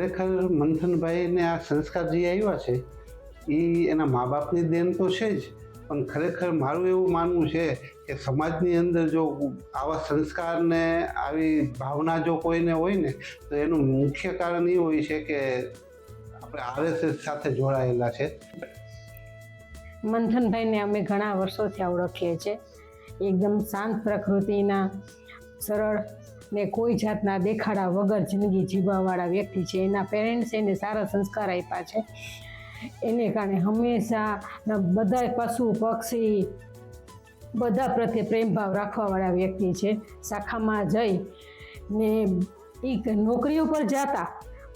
ખરેખર મંથનભાઈને આ સંસ્કાર જે આવ્યા છે એ એના મા બાપની દેન તો છે જ, પણ ખરેખર મારું એવું માનવું છે કે સમાજની અંદર જો આવા સંસ્કારને આવી ભાવના જો કોઈને હોય ને, તો એનું મુખ્ય કારણ એ હોય છે કે આપણે આરએસએસ સાથે જોડાયેલા છે. મંથનભાઈને અમે ઘણા વર્ષોથી ઓળખીએ છીએ. એકદમ શાંત પ્રકૃતિના, સરળ ને કોઈ જાતના દેખાડા વગર જિંદગી જીવવાવાળા વ્યક્તિ છે. એના પેરેન્ટ્સ એને સારા સંસ્કાર આપ્યા છે. એને કારણે હંમેશા બધા પશુ, પક્ષી, બધા પ્રત્યે પ્રેમભાવ રાખવાવાળા વ્યક્તિ છે. શાખામાં જઈ ને એ નોકરી ઉપર જતા,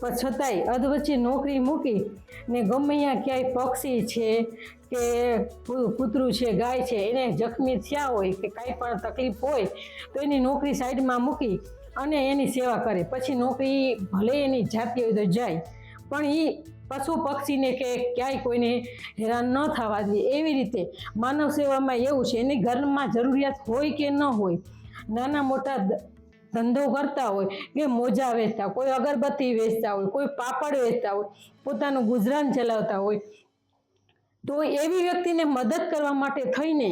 પણ છતાંય અધવચ્ચે નોકરી મૂકી ને ગમે ત્યાં ક્યાંય પક્ષી છે કે કૂતરું છે, ગાય છે, એને જખમી થયા હોય કે કાંઈ પણ તકલીફ હોય, તો એની નોકરી સાઈડમાં મૂકી અને એની સેવા કરે. પછી નોકરી ભલે એની જાતી હોય તો જાય, પણ એ પશુ પક્ષીને કે ક્યાંય કોઈને હેરાન ન થવા દે. એવી રીતે માનવ સેવામાં એવું છે, એની ઘરમાં જરૂરિયાત હોય કે ન હોય, નાના મોટા ધંધો કરતા હોય કે મોજા વેચતા કોઈ અગરબત્તી વેચતા હોય, કોઈ પાપડ વેચતા હોય, પોતાનું ગુજરાન ચલાવતા હોય તો એવી વ્યક્તિને મદદ કરવા માટે થઈને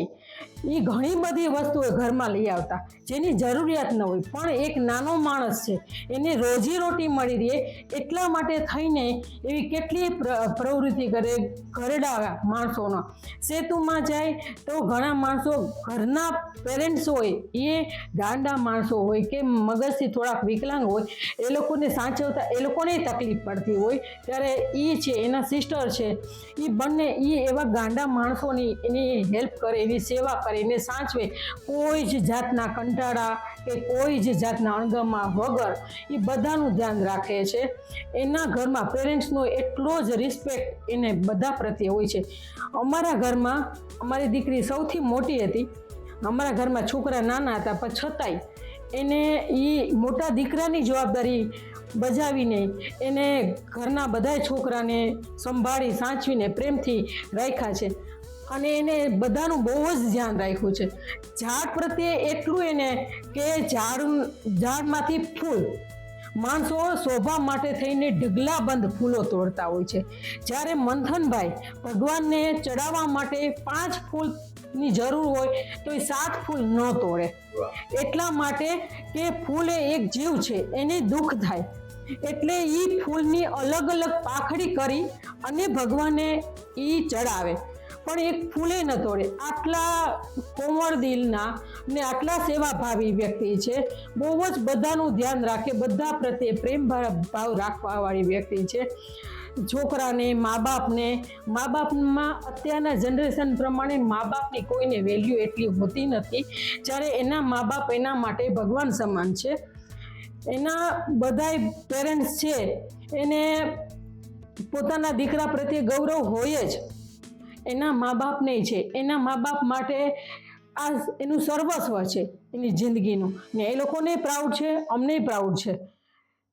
એ ઘણી બધી વસ્તુઓ ઘરમાં લઈ આવતા, જેની જરૂરિયાત ન હોય. પણ એક નાનો માણસ છે, એને રોજી રોટી મળી રહે એટલા માટે થઈને એવી કેટલી પ્ર- પ્રવૃત્તિ કરે ઘરડા માણસોનો. સેતુમાં જાય તો ઘણા માણસો ઘરના પેરેન્ટ્સ હોય, એ ગાંડા માણસો હોય કે મગજથી થોડાક વિકલાંગ હોય, એ લોકોને સાચવતા, એ લોકોને તકલીફ પડતી હોય, ત્યારે એ છે, એના સિસ્ટર છે એ બંને એ એવા ગાંડા માણસોની એની હેલ્પ કરે, એની સેવા કરે. એને સાચવે. કોઈ જ જાતના કંટાળા કે કોઈ જ જાતના અણગમા વગર એ બધાનું ધ્યાન રાખે છે. એના ઘરમાં પેરેન્ટ્સનો એટલો જ રિસ્પેક્ટ એને બધા પ્રત્યે હોય છે. અમારા ઘરમાં અમારી દીકરી સૌથી મોટી હતી. અમારા ઘરમાં છોકરા નાના હતા, પણ છતાંય એને એ મોટા દીકરાની જવાબદારી બજાવીને એને ઘરના બધા છોકરાને સંભાળી, સાચવીને પ્રેમથી રાખ્યા છે. અને એને બધાનું બહુ જ ધ્યાન રાખ્યું છે. ઝાડ પ્રત્યે એટલું એને કે ઝાડ ઝાડમાંથી ફૂલ માણસો શોભા માટે થઈને ઢગલાબંધ ફૂલો તોડતા હોય છે. જ્યારે મંથનભાઈ ભગવાનને ચડાવવા માટે પાંચ ફૂલની જરૂર હોય તો એ સાત ફૂલ ન તોડે. એટલા માટે કે ફૂલ એ એક જીવ છે એને દુઃખ થાય. એટલે એ ફૂલની અલગ અલગ પાખડી કરી અને ભગવાને એ ચડાવે. પણ એક ફૂલે ન તોડે. આટલા કોમળ દિલના ને આટલા સેવાભાવી વ્યક્તિ છે. બહુ જ બધાનું ધ્યાન રાખે, બધા પ્રત્યે પ્રેમ ભાવ રાખવાવાળી વ્યક્તિ છે. છોકરાને મા બાપને મા બાપમાં અત્યારના જનરેશન પ્રમાણે મા બાપની કોઈને વેલ્યુ એટલી હોતી નથી. જ્યારે એના મા બાપ એના માટે ભગવાન સમાન છે. એના બધાય પેરેન્ટ્સ છે. એને પોતાના દીકરા પ્રત્યે ગૌરવ હોય જ. એના મા બાપને છે. એના મા બાપ માટે આ એનું સર્વસ્વ છે એની જિંદગીનું. ને એ લોકોને પ્રાઉડ છે, અમને પ્રાઉડ છે.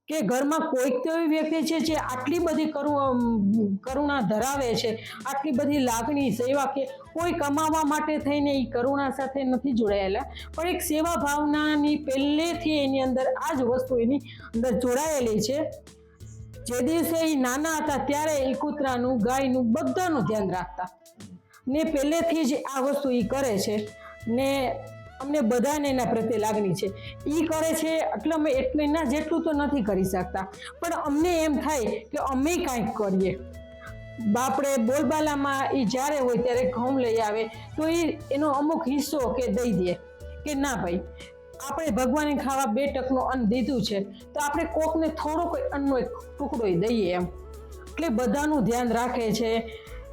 કે ઘરમાં કોઈક તો એવી વ્યક્તિ છે જે આટલી બધી કરુ કરુણા ધરાવે છે, આટલી બધી લાગણી, સેવા કે કોઈ કમાવા માટે થઈને એ કરુણા સાથે નથી જોડાયેલા. પણ એક સેવા ભાવનાની પહેલેથી એની અંદર આ જ વસ્તુ એની અંદર જોડાયેલી છે. જે દિવસે એ નાના હતા ત્યારે એ કૂતરાનું, ગાયનું બધાનું ધ્યાન રાખતા. ને પહેલેથી જ આ વસ્તુ એ કરે છે. ને અમને બધાને એના પ્રત્યે લાગણી છે. એ કરે છે એટલે અમે એટલે એના જેટલું તો નથી કરી શકતા. પણ અમને એમ થાય કે અમે કાંઈક કરીએ. બાપડે બોલબાલામાં એ જ્યારે હોય ત્યારે ઘઉં લઈ આવે, તો એ એનો અમુક હિસ્સો કે દઈ દે. કે ના ભાઈ આપણે ભગવાને ખાવા બે ટકનું અન્ન દીધું છે તો આપણે કોકને થોડો કોઈ અન્નનો એક ટુકડો દઈએ એમ. એટલે બધાનું ધ્યાન રાખે છે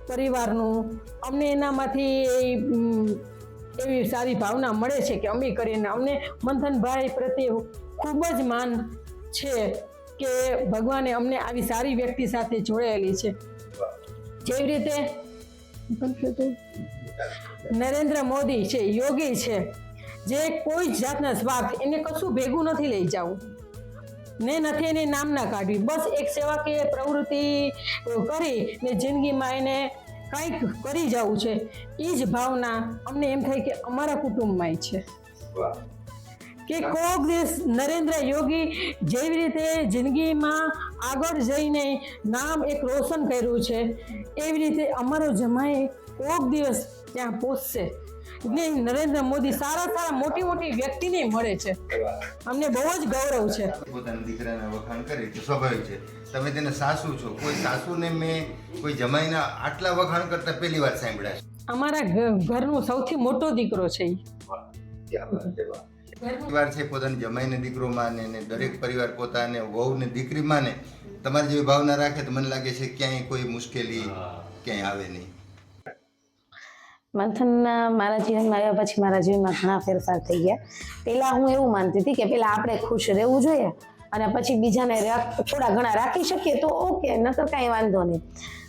પરિવારનું. અમને એનામાંથી એવી સારી ભાવના મળે છે કે અમે કરીને અમને મંથનભાઈ પ્રત્યે ખૂબ જ માન છે કે ભગવાને અમને આવી સારી વ્યક્તિ સાથે જોડાયેલી છે. જેવી રીતે નરેન્દ્ર મોદી છે યોગી છે. જે કોઈ જાતના સ્વાર્થ એને કશું ભેગું નથી લઈ જવું. ને નથી એની નામના કાઢવી. બસ એક સેવાકીય પ્રવૃત્તિ કરી ને જિંદગીમાં એને કંઈક કરી જવું છે. એ જ ભાવના અમને એમ થાય કે અમારા કુટુંબમાં છે. કે કોક દિવસ નરેન્દ્ર યોગી જેવી રીતે જિંદગીમાં આગળ જઈને નામ એક રોશન કર્યું છે એવી રીતે અમારો જમાઈ કોક દિવસ ત્યાં પહોંચશે. ને નરેન્દ્ર મોદી સારા સારા મોટી મોટી વ્યક્તિને મળે છે. અમને બહુ જ ગૌરવ છે. પોતાના દીકરાના વખાણ કરે તો સ્વાભાવિક છે. તમે તેને સાસુ છો. કોઈ સાસુને મેં કોઈ જમાઈના આટલા વખાણ કરતા પહેલી વાર સાંભળ્યા છે. અમારા ઘરનો સૌથી મોટો દીકરો છે. પરિવાર છે પોતાની જમાઈને દીકરો માને ને દરેક પરિવાર પોતાને વહુને દીકરી માને. તમારી જેવી ભાવના રાખે તો મને લાગે છે ક્યાંય કોઈ મુશ્કેલી ક્યાંય આવે નહીં. મંથનના મારા જીવનમાં આવ્યા પછી મારા જીવનમાં ઘણા ફેરફાર થઈ ગયા. પહેલાં હું એવું માનતી હતી કે પહેલાં આપણે ખુશ રહેવું જોઈએ અને પછી બીજાને થોડા ઘણા રાખી શકીએ તો ઓકે, નકર કાંઈ વાંધો નહીં.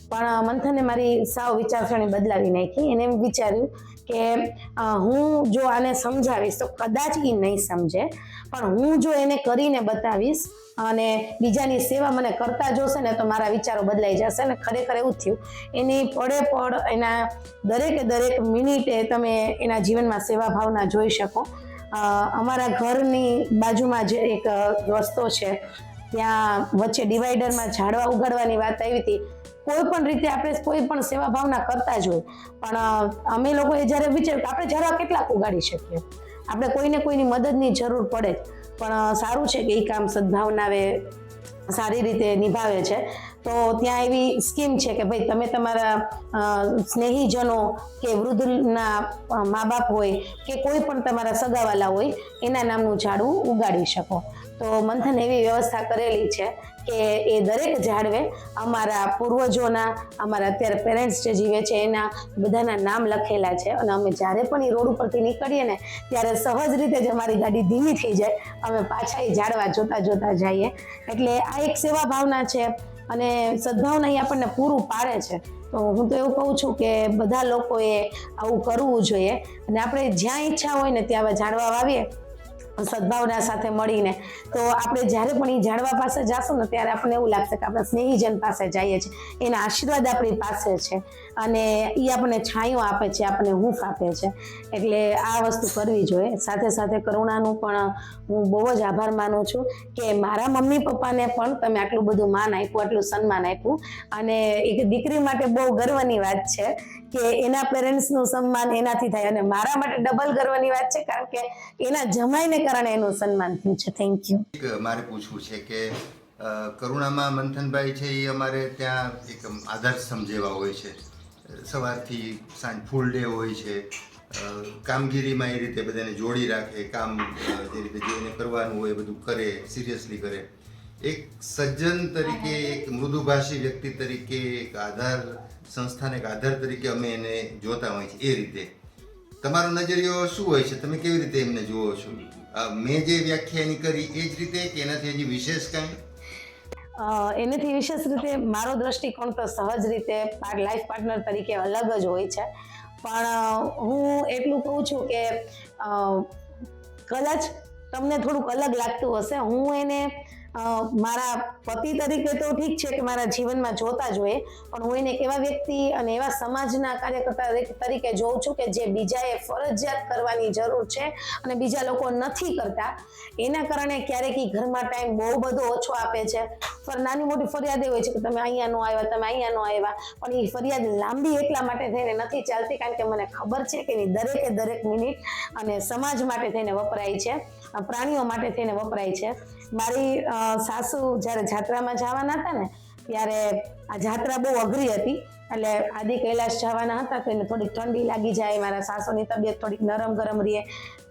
પણ મંથને મારી સાવ વિચારસરણી બદલાવી નાખી એને એમ વિચાર્યું કે હું જો આને સમજાવીશ તો કદાચ એ નહીં સમજે. પણ હું જો એને કરીને બતાવીશ અને બીજાની સેવા મને કરતા જોશે ને તો મારા વિચારો બદલાઈ જશે ને ખરેખર એવું થયું. એની પડે પડ એના દરેકે દરેક મિનિટે તમે એના જીવનમાં સેવા ભાવના જોઈ શકો. અમારા ઘરની બાજુમાં જે એક રસ્તો છે. ત્યાં વચ્ચે ડિવાઈડરમાં ઝાડવા ઉગાડવાની વાત આવી હતી. કોઈ પણ રીતે આપણે કોઈ પણ સેવા ભાવના કરતા જ હોય. પણ અમે લોકોએ જ્યારે વિચાર્યું આપણે ઝાડવા કેટલાક ઉગાડી શકીએ. આપણે કોઈને કોઈની મદદની જરૂર પડે. પણ સારું છે કે એ કામ સદભાવનાવે, સારી રીતે નિભાવે છે. તો ત્યાં એવી સ્કીમ છે કે ભાઈ તમે તમારા સ્નેહીજનો કે વૃદ્ધના મા બાપ હોય કે કોઈ પણ તમારા સગાવાલા હોય, એના નામનું ઝાડવું ઉગાડી શકો. તો મંથન એવી વ્યવસ્થા કરેલી છે કે એ દરેક ઝાડવે અમારા પૂર્વજોના, અમારા અત્યારે પેરેન્ટ્સ જે જીવે છે, એના બધાના નામ લખેલા છે. અને અમે જ્યારે પણ એ રોડ ઉપરથી નીકળીએ ને, ત્યારે સહજ રીતે જ અમારી ગાડી ધીમી થઈ જાય. અમે પાછા એ ઝાડવા જોતા જોતા જઈએ. એટલે આ એક સેવા ભાવના છે અને સદભાવના એ આપણને પૂરું પાડે છે. તો હું તો એવું કહું છું કે બધા લોકોએ આવું કરવું જોઈએ. અને આપણે જ્યાં ઈચ્છા હોય ને, ત્યાં ઝાડવા વાવીએ સદભાવના સાથે મળીને તો આપણે જ્યારે પણ એ જાણવા પાસે જાશું ને ત્યારે આપણને એવું લાગશે કે આપણે સ્નેહીજન પાસે જઈએ છીએ. એના આશીર્વાદ આપણી પાસે છે. અને એ આપણને છાંયો આપે છે, આપણને હૂંફ આપે છે. એટલે આ વસ્તુ કરવી જોઈએ. સાથે સાથે કરુણાનું પણ હું બહુ જ આભાર માનું છું કે મારા મમ્મી પપ્પાને પણ તમે આટલું બધું માન આપ્યું, આટલું સન્માન આપ્યું. અને એક દીકરી માટે બહુ ગર્વની વાત છે કે એના પેરેન્ટ્સનું સન્માન એનાથી થાય અને મારા માટે ડબલ ગર્વની વાત છે કારણ કે એના જમાઈને કારણે એનું સન્માન થયું છે. થેન્ક યુ મારે પૂછવું છે કે કરુણામાં મંથનભાઈ છે એ અમારે ત્યાં એક આધાર સમજેવા હોય છે. સવારથી સાંજ ફૂલ ડે હોય છે. કામગીરીમાં એ રીતે બધાને જોડી રાખે, કામ જે રીતે જેને કરવાનું હોય એ બધું કરે સિરિયસલી કરે. એક સજ્જન તરીકે, એક મૃદુભાષી વ્યક્તિ તરીકે, એક આધાર સંસ્થાને એક આધાર તરીકે અમે એને જોતા હોય છે એ રીતે. તમારો નજરિયો શું હોય છે? તમે કેવી રીતે એમને જુઓ છો? મેં જે વ્યાખ્યા એની કરી એ જ રીતે કે એનાથી હજી વિશેષ કાંઈ? એનાથી વિશેષ રીતે મારો દ્રષ્ટિકોણ તો સહજ રીતે લાઈફ પાર્ટનર તરીકે અલગ જ હોય છે. પણ હું એટલું કહું છું કે કદાચ તમને થોડુંક અલગ લાગતું હશે. હું એને મારા પતિ તરીકે તો ઠીક છે કે મારા જીવનમાં જોતા જ હોય, પણ હું એને એવા વ્યક્તિ અને એવા સમાજના કાર્યકર્તા તરીકે- જોઉં છું કે જે બીજાએ ફરજિયાત કરવાની જરૂર છે અને બીજા લોકો નથી કરતા. એના કારણે ક્યારેક ઘરમાં ટાઈમ બહુ બધો ઓછો આપે છે. પણ નાની મોટી ફરિયાદ એ હોય છે કે તમે અહીંયા નો આવ્યા, તમે અહીંયા નો આવ્યા, પણ એ ફરિયાદ લાંબી એટલા માટે થઈને નથી ચાલતી કારણ કે મને ખબર છે કે એની દરેકે દરેક મિનિટ અને સમાજ માટે થઈને વપરાય છે, પ્રાણીઓ માટે થઈને વપરાય છે. મારી સાસુ જ્યારે જાત્રામાં જવાના હતા ને, ત્યારે આ જાત્રા બહુ અઘરી હતી. એટલે આદિ કૈલાશ જવાના હતા તો એને થોડીક ઠંડી લાગી જાય, મારા સાસુની તબિયત થોડીક નરમ ગરમ રહે.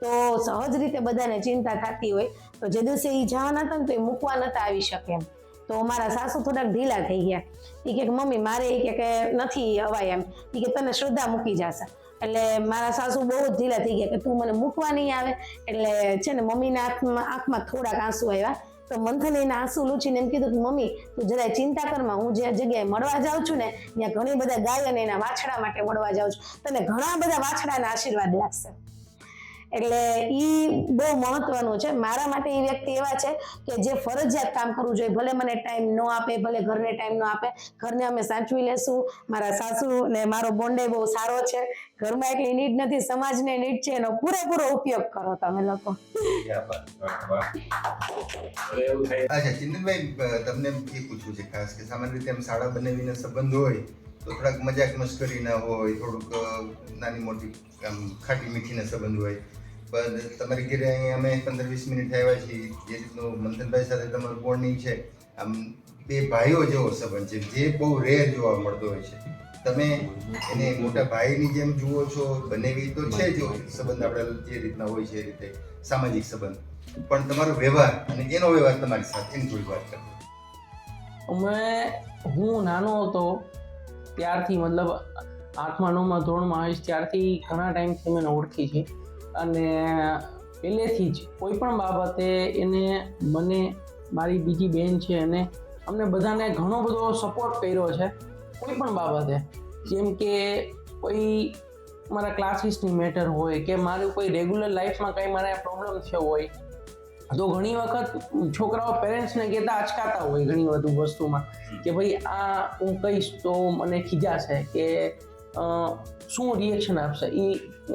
તો સહજ રીતે બધાને ચિંતા થતી હોય. તો જે દિવસે એ જવાના હતા ને તો એ મૂકવા નતા આવી શકે એમ. તો મારા સાસુ થોડાક ઢીલા થઈ ગયા. એ કે મમ્મી, મારે એ કે નથી અવાય એમ. એ કે, તને શ્રદ્ધા મૂકી જશે. એટલે મારા સાસુ બહુ જ ઢીલા થઈ ગયા કે તું મને મૂકવા નહીં આવે. એટલે છે ને મમ્મીના આંખમાં આંખમાં થોડાક આંસુ આવ્યા. તો મંથને એના આંસુ લૂછીને એમ કીધું કે, મમ્મી, તું જરાય ચિંતા કરમાં હું જે જગ્યાએ મળવા જાઉં છું ને, ત્યાં ઘણી બધા ગાય અને એના વાછડા માટે મળવા જાઉં છું. તને ઘણા બધા વાછડાના આશીર્વાદ લાગશે. એટલે એ બહુ મહત્વનું છે. મારા માટે એ વ્યક્તિ એવા છે કે જે ફરજિયાત કામ કરવું જોઈએ. ભલે મને ટાઈમ ન આપે ભલે ઘરને ટાઈમ ન આપે. ઘરને અમે સાચવી લેશું. મારા સાસુ ને મારો બોન્ડે બહુ સારો છે. ઘરમાં એટલી નીડ નથી સમાજને નીડ છે. એનો પૂરેપૂરો ઉપયોગ કરો તમે લોકો. અચ્છા ચિંતનભાઈ તમને એ પૂછવું છે ખાસ કે સામાન્ય રીતે આમ શાળા બનાવીને સંબંધ હોય તો થોડાક મજાક મસ્કરીના હોય થોડુંક નાની મોટી આમ ખાટી મીઠીના સંબંધ હોય. તમારી ઘરે અહીંયા અમે પંદર વીસ મિનિટ આવ્યા છીએ. જે રીતનું મંથનભાઈ સાથે તમારું બોન્ડિંગ છે, આમ બે ભાઈઓ જેવો સંબંધ છે, જે બહુ રેર જોવા મળતો હોય છે. તમે એને મોટા ભાઈની જેમ જુઓ છો બનેવી તો છે જ સંબંધ આપણે જે રીતના હોય છે એ રીતે, સામાજિક સંબંધ. પણ તમારો વ્યવહાર અને એનો વ્યવહાર તમારી સાથે એની થોડી વાત કરો. અમે, હું નાનો હતો, ત્યારથી મતલબ આઠમા નવમા ધોરણમાં આવીશ, ત્યારથી ઘણા ટાઈમથી મેં ઓળખી છે. અને પહેલેથી જ કોઈ પણ બાબતે એને મને મારી બીજી બેન છે અને અમને બધાને ઘણો બધો સપોર્ટ કર્યો છે કોઈ પણ બાબતે. જેમ કે કોઈ મારા ક્લાસીસની મેટર હોય કે મારું કોઈ રેગ્યુલર લાઈફમાં કંઈ મારે પ્રોબ્લેમ થયો હોય, તો ઘણી વખત છોકરાઓ પેરેન્ટ્સને કહેતા અચકાતા હોય ઘણી બધું વસ્તુમાં, કે ભાઈ આ હું કહીશ તો મને ખીજાશે કે શું રિએક્શન આપશે? એ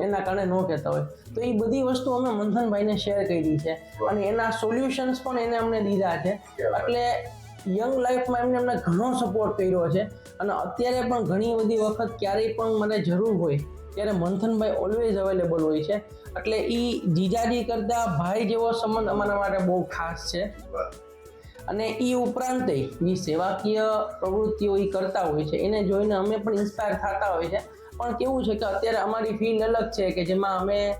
એના કારણે ન કહેતા હોય. તો એ બધી વસ્તુ અમે મંથનભાઈને શેર કરી છે. અને એના સોલ્યુશન્સ પણ એને અમને દીધા છે. એટલે યંગ લાઈફમાં એમને અમને ઘણો સપોર્ટ કર્યો છે. અને અત્યારે પણ ઘણી બધી વખત ક્યારેય પણ મને જરૂર હોય, ત્યારે મંથનભાઈ ઓલવેઝ અવેલેબલ હોય છે. એટલે એ જીજાજી કરતા ભાઈ જેવો સંબંધ અમારા માટે બહુ ખાસ છે. અને એ ઉપરાંત એ સેવાકીય પ્રવૃત્તિઓ એ કરતા હોય છે. એને જોઈને અમે પણ ઇન્સ્પાયર થતા હોય છે. પણ કેવું છે કે અત્યારે અમારી ફિલ્ડ અલગ છે કે જેમાં અમે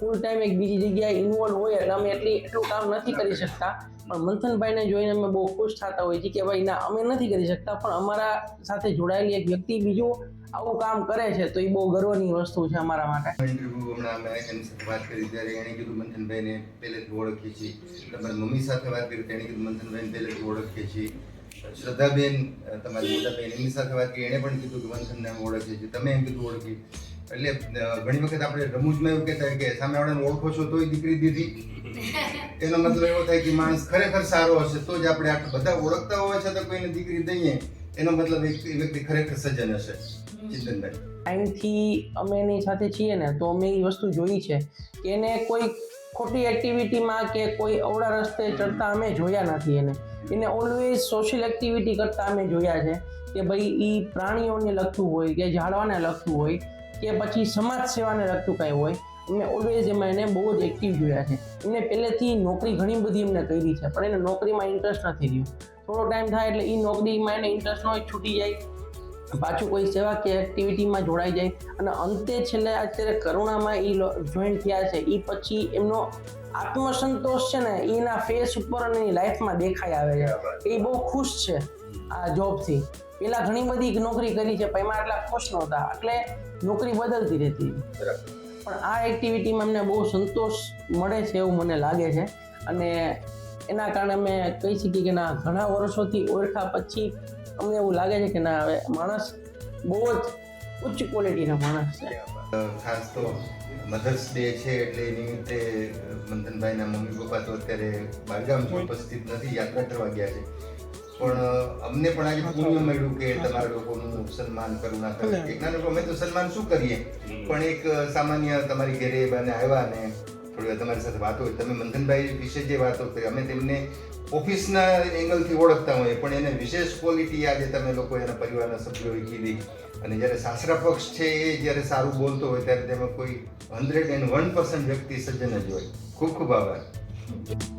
ફૂલ ટાઈમ એક બીજી જગ્યાએ ઇન્વોલ્વ હોય એટલે અમે એટલી, એટલું કામ નથી કરી શકતા. પણ મંથનભાઈને જોઈને અમે બહુ ખુશ થતા હોઈએ છીએ કે ભાઈ, ના, અમે નથી કરી શકતા, પણ અમારા સાથે જોડાયેલી એક વ્યક્તિ બીજું આવું કામ કરે છે, તો એ બહુ ગર્વની વસ્તુ છે અમારા માટે. હમણાં અમે એની સાથે વાત કરી ત્યારે એણે કીધું, મંથનભાઈને પહેલેથી ઓળખીએ છીએ. તમારી મમ્મી સાથે વાત કરી, તેણે કીધું, મંથનભાઈને પહેલેથી ઓળખીએ છીએ. શ્રદ્ધાબેન તમારી મોટા બેન એમની સાથે વાત કરી, એણે પણ કીધું કે, મંથનને ઓળખીએ છીએ. તમે એમ કીધું ઓળખી એટલે ઘણી વખત આપણે રમૂજમાં એવું કહેતા હોય કે સામેવાળાને ઓળખો છો તોય દીકરી દીધી. એનો મતલબ એવો થાય કે માણસ ખરેખર સારો હશે તો જ આપણે આટલા બધા ઓળખતા હોય છે તો કોઈને દીકરી દઈએ. એનો મતલબ એક એ વ્યક્તિ ખરેખર સજ્જન હશે. ચિંતનભાઈ ટાઈમથી અમે એની સાથે છીએ ને તો અમે એ વસ્તુ જોઈ છે કે એને કોઈ ખોટી એક્ટિવિટીમાં કે કોઈ અવળા રસ્તે ચડતા અમે જોયા નથી એને. એને ઓલવેઝ સોશિયલ એક્ટિવિટી કરતા અમે જોયા છે કે ભાઈ એ પ્રાણીઓને લગતું હોય કે ઝાડવાને લગતું હોય કે પછી સમાજ સેવાને લગતું કાંઈ હોય અમે ઓલવેઝ એમાં એને બહુ જ એક્ટિવ જોયા છે. એમને પહેલેથી નોકરી ઘણી બધી એમને કરી છે, પણ એને નોકરીમાં ઇન્ટરેસ્ટ નથી રહ્યો. થોડો ટાઈમ થાય એટલે એ નોકરીમાં એને ઇન્ટરેસ્ટ ન હોય છૂટી જાય. પાછું કોઈ સેવા કે એક્ટિવિટીમાં જોડાઈ જાય. અને અંતે છેલ્લે અત્યારે કરુણામાં એ જોઈન થયા છે. એ પછી એમનો આત્મસંતોષ છે ને એના ફેસ ઉપર અને એની લાઈફમાં દેખાઈ આવે છે. એ બહુ ખુશ છે. આ જોબથી પેલા ઘણી બધી નોકરી કરી છે પણ એમાં આટલા ખુશ નહોતા. એટલે નોકરી બદલતી રહેતી. પણ આ એક્ટિવિટીમાં અમને બહુ સંતોષ મળે છે એવું મને લાગે છે. અને એના કારણે અમે કહી શકીએ કે ના ઘણા વર્ષોથી ઓળખા પછી અમને એવું લાગે છે કે ના હવે માણસ બહુ જ ઉચ્ચ ક્વોલિટીના માણસ છે. ખાસ તો મધર્સ ડે છે એટલે એ નિમિત્તે મંથનભાઈના મમ્મી પપ્પા તો અત્યારે બારગામ ઉપસ્થિત નથી યાત્રા કરવા ગયા છે. પણ અમને પણ આજે પુણ્ય મળ્યું કે તમારા લોકોનું સન્માન કરુણા કરે. એક લોકો અમે તો સન્માન શું કરીએ? પણ એક સામાન્ય તમારી ઘેરે બને આવ્યા ને થોડી તમારી સાથે વાતો તમે મંથનભાઈ વિશે જે વાતો કરી અમે તેમને ઓફિસના એંગલથી ઓળખતા હોઈએ પણ એને વિશેષ ક્વોલિટી આજે તમે લોકો એના પરિવારના સભ્યોએ કીધી. અને જ્યારે સાસરા પક્ષ છે એ જ્યારે સારું બોલતો હોય ત્યારે તેમાં કોઈ હંડ્રેડ એન્ડ વન પર્સન્ટ વ્યક્તિ સજ્જન જ હોય. ખૂબ ખૂબ આભાર.